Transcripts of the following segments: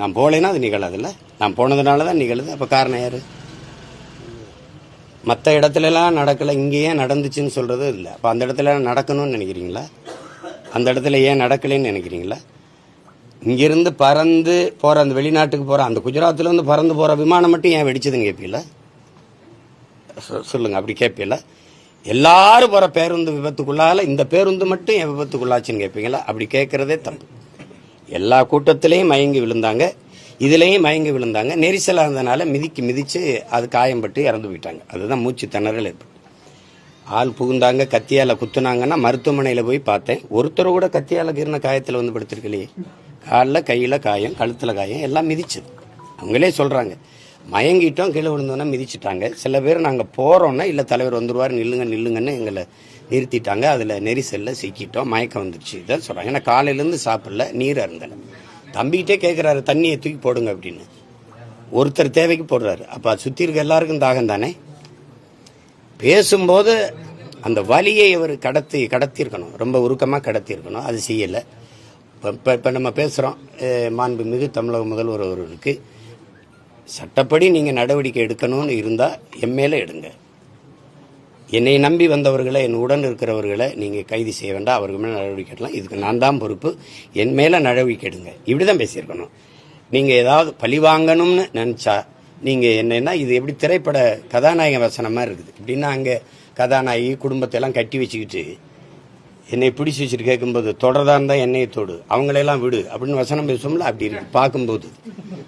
நான் போகலைன்னா அது நிகழாதுல்ல. நான் போனதுனால தான் நிகழுது. அப்போ காரணம் யார்? மற்ற இடத்துலலாம் நடக்கலை. இங்கே ஏன் நடந்துச்சுன்னு சொல்கிறது இல்லை. அப்போ அந்த இடத்துல நடக்கணும்னு நினைக்கிறீங்களா? அந்த இடத்துல ஏன் நடக்கலைன்னு நினைக்கிறீங்களா? இங்கேருந்து பறந்து போகிற அந்த வெளிநாட்டுக்கு போகிற அந்த குஜராத்லேருந்து பறந்து போகிற விமானம் மட்டும் ஏன் வெடிச்சதுன்னு கேட்பீங்களா சொல்லுங்கள் அப்படி கேட்பீங்களா எல்லாரும் போகிற பேருந்து விபத்துக்குள்ளால இந்த பேருந்து மட்டும் ஏன் விபத்துக்குள்ளாச்சுன்னு கேட்பீங்களா அப்படி கேட்குறதே தப்பு. எல்லா கூட்டத்திலையும் மயங்கி விழுந்தாங்க. இதுலேயும் மயங்கி விழுந்தாங்க. நெரிசலாக இருந்தனால மிதிக்கு மிதித்து அது காயம்பட்டு இறந்து போயிட்டாங்க. அதுதான் மூச்சு திணறல் ஏற்பட்டு ஆள் புகுந்தாங்க கத்தியால் குத்துனாங்கன்னா மருத்துவமனையில் போய் பார்த்தேன். ஒருத்தர் கூட கத்தியால் கீர்ன காயத்தில் வந்து படுத்திருக்கலையே. காலில் கையில் காயம் கழுத்தில் காயம் எல்லாம் மிதிச்சது. அவங்களே சொல்கிறாங்க மயங்கிட்டோம் கீழே விழுந்தோன்னா மிதிச்சிட்டாங்க. சில பேர் நாங்கள் போகிறோன்னா இல்லை தலைவர் வந்துடுவார் நில்லுங்க நில்லுங்கன்னு எங்களை நிறுத்திட்டாங்க. அதில் நெரிசலில் சிக்கிட்டோம். மயக்கம் வந்துருச்சு. இதான் சொல்கிறாங்க ஏன்னா காலையிலேருந்து சாப்பிடல. நீர் அருந்தலை. தம்பிக்கிட்டே கேட்குறாரு தண்ணியை தூக்கி போடுங்க அப்படின்னு. ஒருத்தர் தேவைக்கு போடுறாரு. அப்போ சுற்றி இருக்க எல்லாருக்கும் தாகம் தானே? பேசும்போது அந்த வலியை அவர் கடத்தி கடத்தியிருக்கணும். ரொம்ப உருக்கமாக கடத்தியிருக்கணும். அது செய்யலை. இப்போ இப்போ நம்ம பேசுகிறோம் மாண்புமிகு தமிழக முதல்வர் அவர்களுக்கு. சட்டப்படி நீங்கள் நடவடிக்கை எடுக்கணும்னு இருந்தால் என் மேலே எடுங்க. என்னை நம்பி வந்தவர்களை என் உடன் இருக்கிறவர்களை நீங்கள் கைது செய்ய வேண்டாம். அவர்கள் மேலே நடவடிக்கை எடுக்கலாம். இதுக்கு நான் தான் பொறுப்பு. என் மேலே நடவடிக்கை எடுங்க. இப்படி தான் பேசியிருக்கணும். நீங்கள் ஏதாவது பழி வாங்கணும்னு நினச்சா நீங்கள் என்னன்னா இது எப்படி திரைப்பட கதாநாயக வசனமாக இருக்குது. இப்படின்னா அங்கே கதாநாயகி குடும்பத்தை எல்லாம் கட்டி வச்சுக்கிட்டு என்னை பிடிச்சி வச்சுட்டு கேட்கும்போது தொடர்தான் இருந்தால் என்னையை தொடு. அவங்களையெல்லாம் விடு. அப்படின்னு வசனம் பேசுவோம்ல அப்படி இருக்கு. பார்க்கும்போது.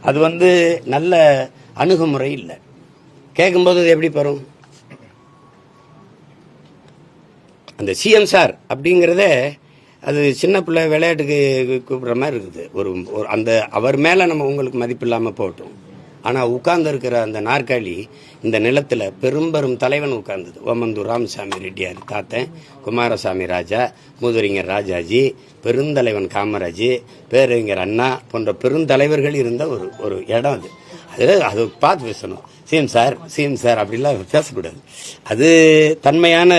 அது வந்து நல்ல அணுகுமுறை இல்லை. கேட்கும்போது அது எப்படி பெறும் அந்த சிஎம் சார் அப்படிங்கிறதே அது சின்ன பிள்ளை விளையாட்டுக்கு கூப்பிட்ற மாதிரி இருக்குது. ஒரு ஒரு அந்த அவர் மேலே நம்ம உங்களுக்கு மதிப்பு இல்லாமல் போட்டோம் ஆனால் உட்கார்ந்துருக்கிற அந்த நாற்காலி இந்த நிலத்தில் பெரும்பெரும் தலைவன் உட்கார்ந்தது. ஓமந்தூர் ராமசாமி ரெட்டியார் தாத்தன் குமாரசாமி ராஜா மூதுரிஞர் ராஜாஜி பெருந்தலைவன் காமராஜ் பேரறிஞர் அண்ணா போன்ற பெருந்தலைவர்கள் இருந்த ஒரு ஒரு இடம் அது. அது அது பார்த்து பேசணும். சிஎம் சார் சிஎம் சார் அப்படிலாம் பேசக்கூடாது. அது தன்மையான